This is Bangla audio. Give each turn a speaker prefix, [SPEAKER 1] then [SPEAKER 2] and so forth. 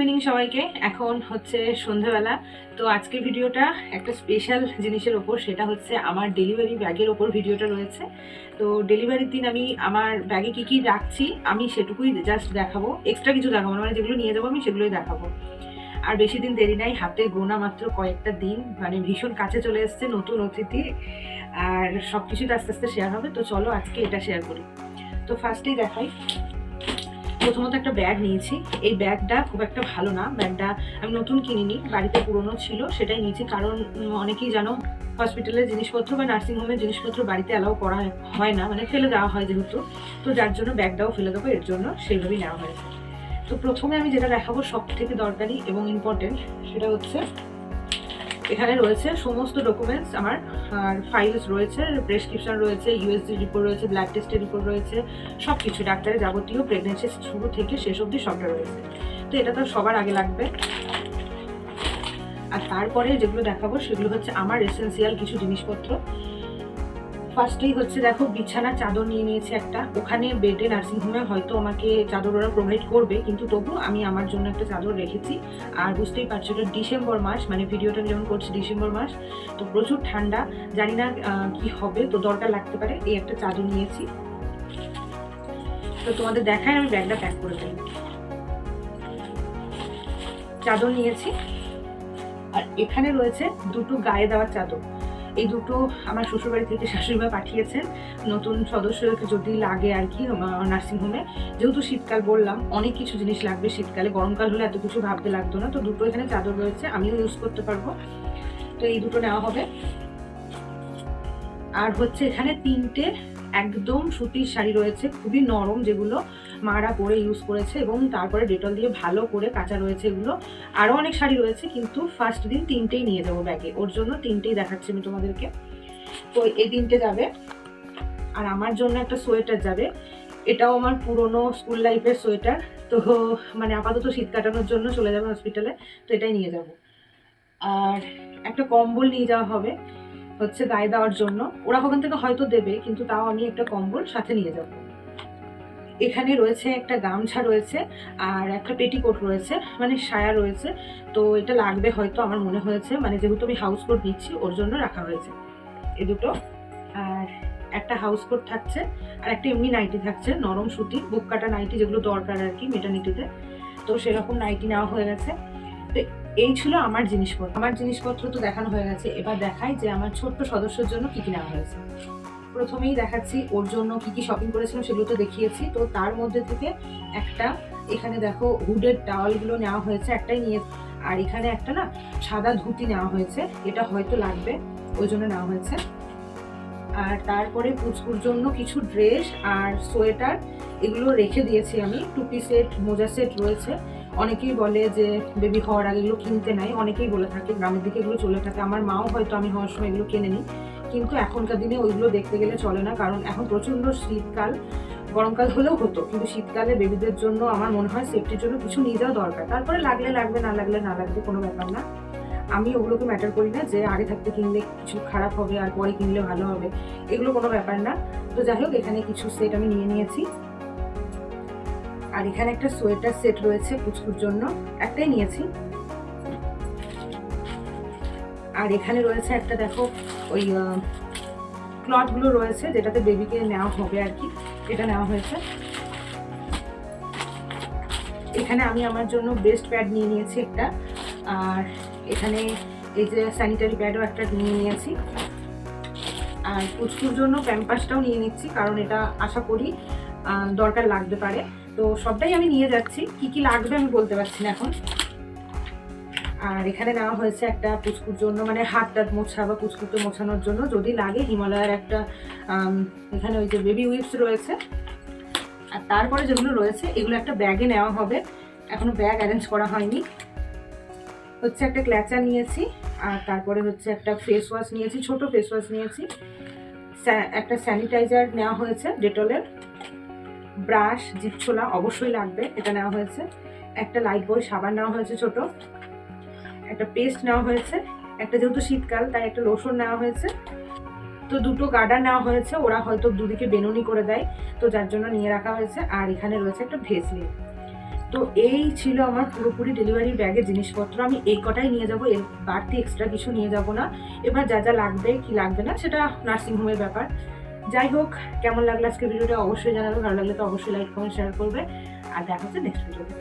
[SPEAKER 1] ইভিনিং সবাইকে। এখন হচ্ছে সন্ধ্যাবেলা তো আজকের ভিডিওটা একটা স্পেশাল জিনিসের ওপর, সেটা হচ্ছে আমার ডেলিভারি ব্যাগের ওপর ভিডিওটা রয়েছে। তো ডেলিভারির দিন আমি আমার ব্যাগে কী কী রাখছি, আমি সেটুকুই জাস্ট দেখাবো। এক্সট্রা কিছু দেখাবো না মানে যেগুলো নিয়ে যাব আমি সেগুলোই দেখাবো। আর বেশি দিন দেরি নাই হাতে গোনা মাত্র কয়েকটা দিন মানে ভীষণ কাছে চলে এসছে নতুন অতিথি। আর সব কিছুতে আস্তে আস্তে শেয়ার হবে, তো চলো আজকে এটা শেয়ার করি। তো ফার্স্টেই দেখাই। প্রথমত একটা ব্যাগ নিয়েছি। এই ব্যাগটা খুব একটা ভালো না। ব্যাগটা আমি নতুন কিনিনি, বাড়িতে পুরনো ছিল, সেটাই নিয়েছি। কারণ অনেকেই জানো হসপিটালের জিনিসপত্র বা নার্সিংহোমের জিনিসপত্র বাড়িতে অ্যালাউ করা হয় না। মানে ফেলে দেওয়া হয় যেহেতু। তো যার জন্য ব্যাগটাও ফেলে দেবো। এর জন্য সেইভাবেই নেওয়া হয়েছে। তো প্রথমে আমি যেটা দেখাবো সব থেকে দরকারি এবং ইম্পর্টেন্ট সেটা হচ্ছে এখানে রয়েছে সমস্ত ডকুমেন্টস আমার ফাইলস রয়েছে প্রেসক্রিপশন রয়েছে ইউএসজি রিপোর্ট রয়েছে ব্লাড টেস্টের রিপোর্ট রয়েছে সব কিছু ডাক্তারের যাবতীয় প্রেগনেন্সি শুরু থেকে শেষ অবধি সবটা রয়েছে। তো এটা তো সবার আগে লাগবে। আর তারপরে যেগুলো দেখাবো সেগুলো হচ্ছে আমার এসেন্সিয়াল কিছু জিনিসপত্র। ফার্স্টেই হচ্ছে, দেখো বিছানা চাদর নিয়ে নিয়েছি একটা। ওখানে বেডে নার্সিংহোমে হয়তো আমাকে চাদর ওরা প্রোভাইড করবে, কিন্তু তবু আমি আমার জন্য একটা চাদর রেখেছি। আর বুঝতেই পারছ এটা ডিসেম্বর মাস মানে ভিডিওটা যখন করছি ডিসেম্বর মাস, তো প্রচুর ঠান্ডা। জানি না কি হবে, তো দরকার লাগতে পারে, এই একটা চাদর নিয়েছি। তো তোমাদের দেখায়, আমি ব্যাগটা প্যাক করে ফেলি। চাদর নিয়েছি। আর এখানে রয়েছে দুটো গায়ে দেওয়ার চাদর। এই দুটো আমার শ্বশুরবাড়ি থেকে শাশুড়িমা পাঠিয়েছেন। নতুন সদস্য যদি লাগে আর কি নার্সিংহোমে যেহেতু শীতকাল বললাম, অনেক কিছু জিনিস লাগবে শীতকালে। গরমকাল হলে এত কিছু ভাবতে লাগতো না। তো দুটো এখানে চাদর রয়েছে, আমিও ইউজ করতে পারব। তো এই দুটো নেওয়া হবে। আর হচ্ছে এখানে তিনটে একদম সুতির শাড়ি রয়েছে, খুবই নরম যেগুলো মারা পরে ইউজ করেছে এবং তারপরে ডেটল দিয়ে ভালো করে কাঁচা রয়েছে এগুলো। আরও অনেক শাড়ি রয়েছে, কিন্তু ফার্স্ট দিন তিনটেই নিয়ে যাব ব্যাগে ওর জন্য তিনটেই দেখাচ্ছি আমি তোমাদেরকে। তো এই তিনটে যাবে। আর আমার জন্য একটা সোয়েটার যাবে। এটাও আমার পুরনো স্কুল লাইফের সোয়েটার। তো মানে আপাতত শীত কাটানোর জন্য চলে যাবে হসপিটালে তো এটাই নিয়ে যাব। আর একটা কম্বল নিয়ে যাওয়া হবে। হচ্ছে গায়ে দেওয়ার জন্য। ওরা ওখান থেকে হয়তো দেবে, কিন্তু তাও আমি একটা কম্বল সাথে নিয়ে যাব। এখানে রয়েছে একটা গামছা রয়েছে আর একটা পেটিকোট রয়েছে মানে সায়া রয়েছে। তো এটা লাগবে হয়তো আমার মনে হয়েছে মানে যেহেতু আমি হাউস কোট নিচ্ছি, ওর জন্য রাখা হয়েছে। এ দুটো। আর একটা হাউস কোট থাকছে, আর একটা এমনি নাইটি থাকছে, নরম সুতি, বুক কাটা নাইটি যেগুলো দরকার আর কি মেটানিটিতে। তো সেরকম নাইটি নেওয়া হয়ে গেছে। তো এই ছিল আমার জিনিসপত্র। আমার জিনিসপত্র তো দেখানো হয়ে গেছে। এবার দেখাই যে আমার ছোট্ট সদস্যের জন্য কি কি নেওয়া হয়েছে। প্রথমেই দেখাচ্ছি ওর জন্য কি কি শপিং করেছিলাম সেগুলো তো দেখিয়েছি। তো তার মধ্যে থেকে একটা, এখানে দেখো হুডের টাওয়ালগুলো নেওয়া হয়েছে, একটাই নিয়ে আর এখানে একটা না সাদা ধুতি নেওয়া হয়েছে, এটা হয়তো লাগবে, ওই জন্য নেওয়া হয়েছে। আর তারপরে পুচকুর জন্য কিছু ড্রেস আর সোয়েটার এগুলো রেখে দিয়েছি আমি। টুপি সেট মোজা সেট রয়েছে। অনেকেই বলে যে বেবি হওয়ার আগে এগুলো কিনতে নাই, অনেকেই বলে থাকে, গ্রামের দিকে এগুলো চলে থাকে, আমার মাও হয়তো আমি হওয়ার সময় এগুলো কিনে নিই কিন্তু এখনকার দিনে ওইগুলো দেখতে গেলে চলে না, কারণ এখন প্রচণ্ড শীতকাল, গরমকাল হলেও হতো, কিন্তু শীতকালে বেবিদের জন্য আমার মনে হয় সেফটির জন্য কিছু নিয়ে যাওয়া দরকার। তারপরে লাগলে লাগবে, না লাগলে না লাগবে, কোনো ব্যাপার না। আমি ওগুলোকে ম্যাটার করি না যে আগে থাকতে কিনলে কিছু খারাপ হবে, আর পরে কিনলে ভালো হবে, এগুলো কোনো ব্যাপার না। তো যাই হোক, এখানে কিছু সেট আমি নিয়ে নিয়েছি। আর এখানে একটা সোয়েটার সেট রয়েছে কুচকুর জন্য। একটাই নিয়েছি। আর এখানে রয়েছে একটা, দেখো, ওই ক্লথগুলো রয়েছে যেটাতে বেবিকে নেওয়া হবে আর কি। এটা নেওয়া হয়েছে। এখানে আমি আমার জন্য বেস্ট প্যাড নিয়ে নিয়েছি একটা। আর এখানে এই যে স্যানিটারি প্যাডও একটা নিয়ে নিয়েছি। আর পুচকুর জন্য প্যাম্পাসটাও নিয়ে নিচ্ছি, কারণ এটা আশা করি দরকার লাগতে পারে। তো সবটাই আমি নিয়ে যাচ্ছি। কি কি লাগবে আমি বলতে পারছি না এখন। আর এখানে নেওয়া হয়েছে একটা পুচকুর জন্য মানে হাত টাত মোছা বা পুচকুকে মোছানোর জন্য। যদি লাগে হিমালয়ের একটা এখানে ওই যে বেবি উইপস রয়েছে। আর তারপরে যেগুলো রয়েছে, এগুলো একটা ব্যাগে নেওয়া হবে। এখনও ব্যাগ অ্যারেঞ্জ করা হয়নি। হচ্ছে একটা ক্ল্যাচার নিয়েছি, আর তারপরে হচ্ছে একটা ফেস ওয়াশ নিয়েছি, ছোট ফেস ওয়াশ নিয়েছি। একটা স্যানিটাইজার নেওয়া হয়েছে ডেটলের ব্রাশ জিপছোলা অবশ্যই লাগবে, এটা নেওয়া হয়েছে। একটা লাইট বয় সাবান নেওয়া হয়েছে ছোট। একটা পেস্ট নেওয়া হয়েছে। একটা যেহেতু শীতকাল, তাই একটা লোশন নেওয়া হয়েছে। তো দুটো গার্ডার নেওয়া হয়েছে, ওরা হয়তো দুদিকে বেনুনি করে দেয়, তো যার জন্য নিয়ে রাখা হয়েছে। আর এখানে রয়েছে একটা ভেসলিন তো এই ছিল আমার পুরোপুরি ডেলিভারি ব্যাগের জিনিসপত্র। আমি এই কটাই নিয়ে যাব, এর বাড়তি এক্সট্রা কিছু নিয়ে যাব না। এবার যা যা লাগবে, কি লাগবে না, সেটা নার্সিংহোমের ব্যাপার। যাই হোক, কেমন লাগল আজকে ভিডিওটা অবশ্যই জানাবে ভালো লাগলে তো অবশ্যই লাইক কমেন্ট শেয়ার করবে। আর দেখা হচ্ছে নেক্সট ভিডিওতে